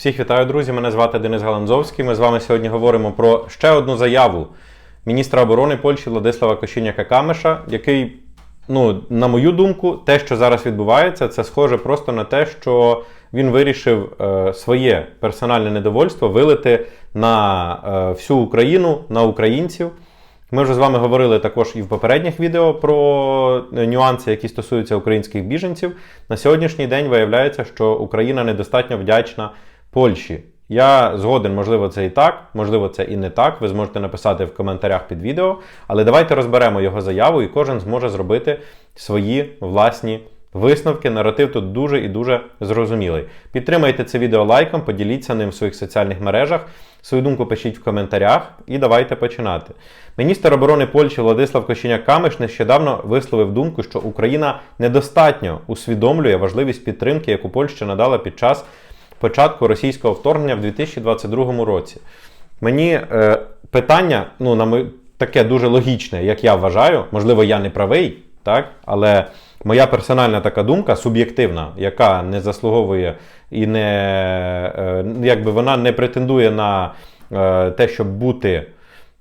Всіх вітаю, друзі! Мене звати Денис Галанзовський. Ми з вами сьогодні говоримо про ще одну заяву міністра оборони Польщі Владислава Кощеняка Камеша, який, ну, на мою думку, те, що зараз відбувається, це схоже просто на те, що він вирішив е, своє персональне недовольство вилити на е, всю Україну, на українців. Ми вже з вами говорили також і в попередніх відео про е, нюанси, які стосуються українських біженців. На сьогоднішній день виявляється, що Україна недостатньо вдячна Польщі. Я згоден, можливо, це і так, можливо, це і не так. Ви зможете написати в коментарях під відео. Але давайте розберемо його заяву, і кожен зможе зробити свої власні висновки. Наратив тут дуже і дуже зрозумілий. Підтримайте це відео лайком, поділіться ним в своїх соціальних мережах. Свою думку пишіть в коментарях і давайте починати. Міністр оборони Польщі Владислав Кощеняк Камиш нещодавно висловив думку, що Україна недостатньо усвідомлює важливість підтримки, яку Польща надала під час початку російського вторгнення в 2022 році. Мені е, питання, ну, на ми, таке дуже логічне, як я вважаю, можливо, я не правий, так? але моя персональна така думка, суб'єктивна, яка не заслуговує і не е, якби вона не претендує на е, те, щоб бути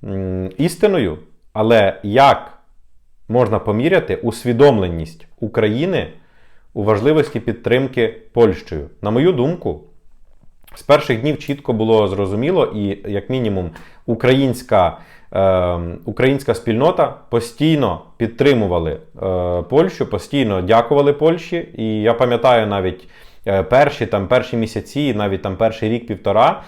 м, істиною, але як можна поміряти усвідомленість України у важливості підтримки Польщею? На мою думку, з перших днів чітко було зрозуміло, і, як мінімум, українська е, українська спільнота постійно підтримували е, Польщу, постійно дякували Польщі. І я пам'ятаю навіть е, перші там, перші місяці, навіть там перший рік-півтора.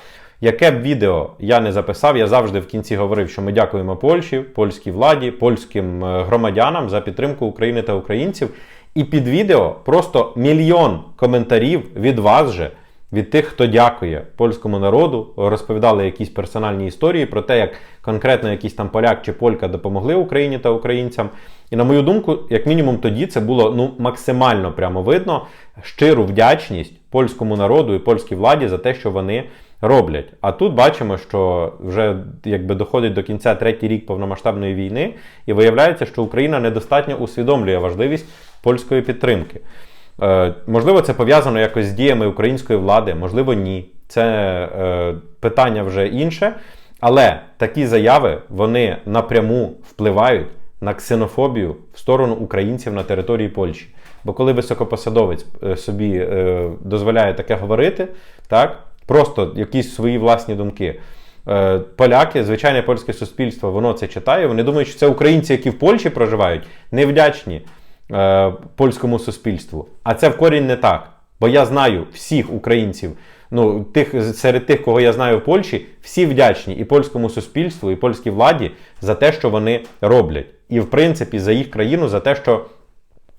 Яке б відео я не записав, я завжди в кінці говорив, що ми дякуємо Польщі, польській владі, польським е, громадянам за підтримку України та українців. І під відео просто мільйон коментарів від вас же від тих, хто дякує польському народу, розповідали якісь персональні історії про те, як конкретно якийсь там поляк чи полька допомогли Україні та українцям. І на мою думку, як мінімум, тоді це було ну максимально прямо видно щиру вдячність польському народу і польській владі за те, що вони роблять. А тут бачимо, що вже якби доходить до кінця третій рік повномасштабної війни, і виявляється, що Україна недостатньо усвідомлює важливість польської підтримки. Е, можливо, це пов'язано якось з діями української влади, можливо, ні. Це е, питання вже інше. Але такі заяви вони напряму впливають на ксенофобію в сторону українців на території Польщі. Бо коли високопосадовець е, собі е, дозволяє таке говорити, так, просто якісь свої власні думки. Е, поляки, звичайне польське суспільство, воно це читає. Вони думають, що це українці, які в Польщі проживають, невдячні е, польському суспільству. А це в корінь не так. Бо я знаю всіх українців, ну тих серед тих, кого я знаю в Польщі, всі вдячні і польському суспільству, і польській владі за те, що вони роблять. І в принципі за їх країну за те, що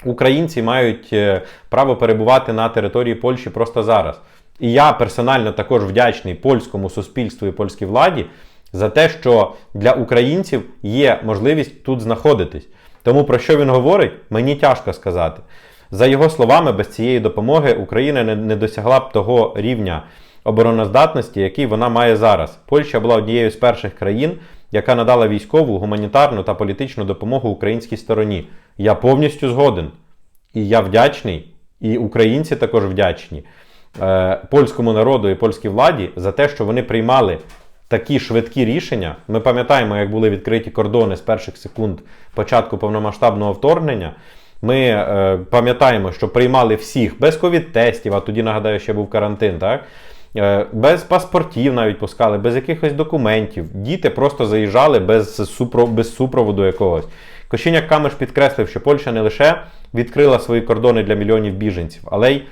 українці мають е, право перебувати на території Польщі просто зараз. І я персонально також вдячний польському суспільству і польській владі за те, що для українців є можливість тут знаходитись. Тому про що він говорить, мені тяжко сказати. За його словами, без цієї допомоги Україна не досягла б того рівня обороноздатності, який вона має зараз. Польща була однією з перших країн, яка надала військову, гуманітарну та політичну допомогу українській стороні. Я повністю згоден. І я вдячний, і українці також вдячні е, польському народу і польській владі за те, що вони приймали такі швидкі рішення. Ми пам'ятаємо, як були відкриті кордони з перших секунд початку повномасштабного вторгнення. Ми е, пам'ятаємо, що приймали всіх без ковід-тестів, а тоді, нагадаю, ще був карантин, так? Е, без паспортів навіть пускали, без якихось документів. Діти просто заїжджали без, супро, без супроводу якогось. Кощеняк Камеш підкреслив, що Польща не лише відкрила свої кордони для мільйонів біженців, але й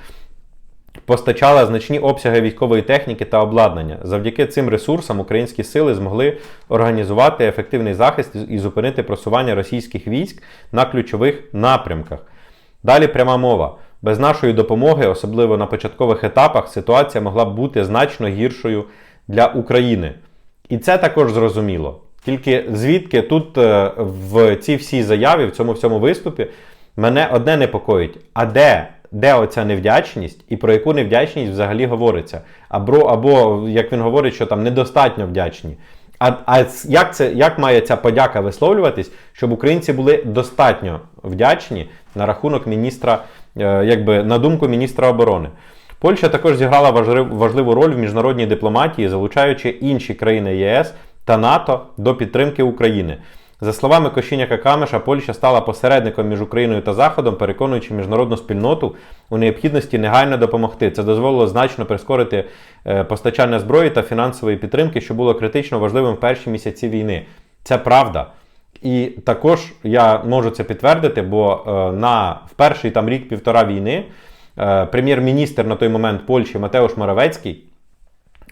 постачала значні обсяги військової техніки та обладнання. Завдяки цим ресурсам українські сили змогли організувати ефективний захист і зупинити просування російських військ на ключових напрямках. Далі пряма мова. Без нашої допомоги, особливо на початкових етапах, ситуація могла б бути значно гіршою для України. І це також зрозуміло. Тільки звідки тут е, в цій всій заяві, в цьому всьому виступі, мене одне непокоїть. А де де оця невдячність і про яку невдячність взагалі говориться. Або, або як він говорить, що там недостатньо вдячні. А а як це, як має ця подяка висловлюватись, щоб українці були достатньо вдячні на рахунок міністра, е, якби на думку міністра оборони? Польща також зіграла важливу роль в міжнародній дипломатії, залучаючи інші країни ЄС та НАТО до підтримки України. За словами Кощеняка Камеша, Польща стала посередником між Україною та Заходом, переконуючи міжнародну спільноту у необхідності негайно допомогти. Це дозволило значно прискорити е, постачання зброї та фінансової підтримки, що було критично важливим в перші місяці війни. Це правда. І також я можу це підтвердити, бо е, на в перший там рік-півтора війни е, прем'єр-міністр на той момент Польщі Матеуш Моравецький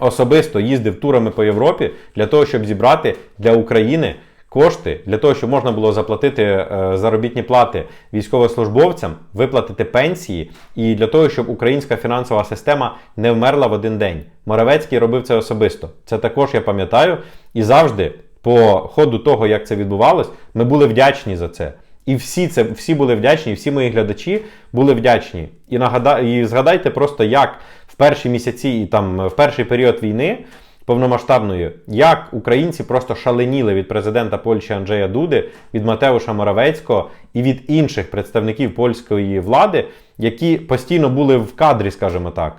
особисто їздив турами по Європі для того, щоб зібрати для України кошти, для того, щоб можна було заплатити е, заробітні плати військовослужбовцям, виплатити пенсії, і для того, щоб українська фінансова система не вмерла в один день. Моравецький робив це особисто. Це також я пам'ятаю. І завжди, по ходу того, як це відбувалось, ми були вдячні за це. І всі це всі були вдячні, всі мої глядачі були вдячні. І нагада, і згадайте просто, як в перші місяці і там в перший період війни повномасштабної, як українці просто шаленіли від президента Польщі Анджея Дуди, від Матеуша Моравецького і від інших представників польської влади, які постійно були в кадрі, скажімо так.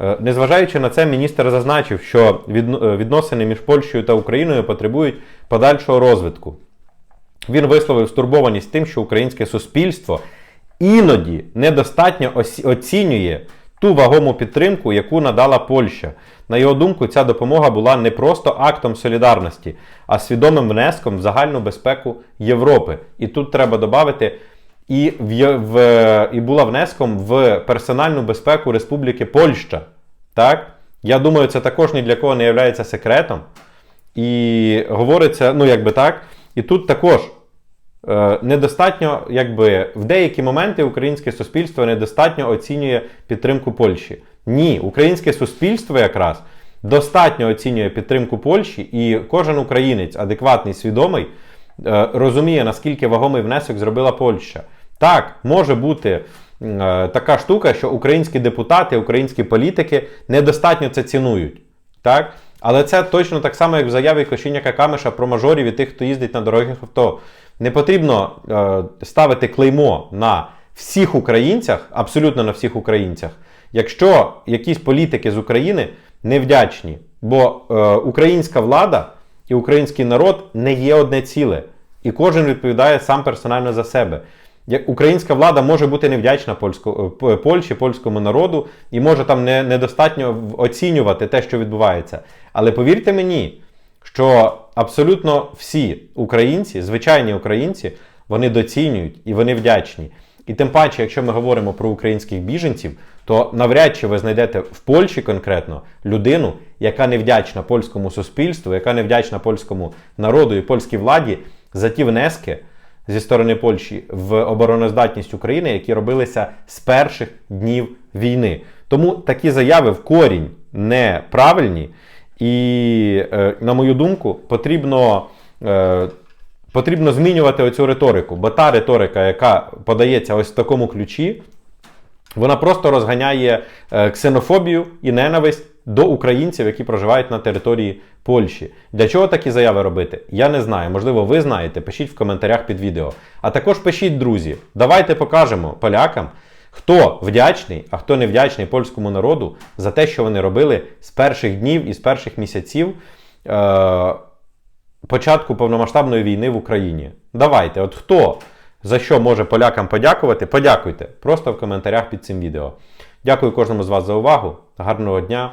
Е, Незважаючи на це, міністр зазначив, що е, відносини між Польщею та Україною потребують подальшого розвитку. Він висловив стурбованість тим, що українське суспільство іноді недостатньо оцінює ту вагому підтримку, яку надала Польща. На його думку, ця допомога була не просто актом солідарності, а свідомим внеском в загальну безпеку Європи. І тут треба додати, і, в, в, і була внеском в персональну безпеку Республіки Польща. Так? Я думаю, це також ні для кого не є секретом. І говориться, ну якби так. І тут також недостатньо, якби в деякі моменти українське суспільство недостатньо оцінює підтримку Польщі. Ні, українське суспільство якраз достатньо оцінює підтримку Польщі, і кожен українець, адекватний, свідомий, е, розуміє, наскільки вагомий внесок зробила Польща. Так, може бути е, така штука, що українські депутати, українські політики недостатньо це цінують. Так? Але це точно так само, як в заяві Кощеняка Камеша про мажорів і тих, хто їздить на дорогих авто. Не потрібно е, ставити клеймо на всіх українцях, абсолютно на всіх українцях, якщо якісь політики з України невдячні. Бо е, українська влада і український народ не є одне ціле. І кожен відповідає сам персонально за себе. Як українська влада може бути невдячна польсько, е, Польщі, польському народу, і може там не, недостатньо оцінювати те, що відбувається. Але повірте мені, що абсолютно всі українці, звичайні українці, вони доцінюють і вони вдячні. І тим паче, якщо ми говоримо про українських біженців, то навряд чи ви знайдете в Польщі конкретно людину, яка не вдячна польському суспільству, яка не вдячна польському народу і польській владі за ті внески зі сторони Польщі в обороноздатність України, які робилися з перших днів війни. Тому такі заяви в корінь неправильні. І, е, на мою думку, потрібно, е, потрібно змінювати оцю риторику, бо та риторика, яка подається ось в такому ключі, вона просто розганяє е, ксенофобію і ненависть до українців, які проживають на території Польщі. Для чого такі заяви робити? Я не знаю. Можливо, ви знаєте. Пишіть в коментарях під відео. А також пишіть, друзі, давайте покажемо полякам, хто вдячний, а хто не вдячний польському народу за те, що вони робили з перших днів і з перших місяців. Е- початку повномасштабної війни в Україні. Давайте, от хто за що може полякам подякувати, подякуйте просто в коментарях під цим відео. Дякую кожному з вас за увагу, гарного дня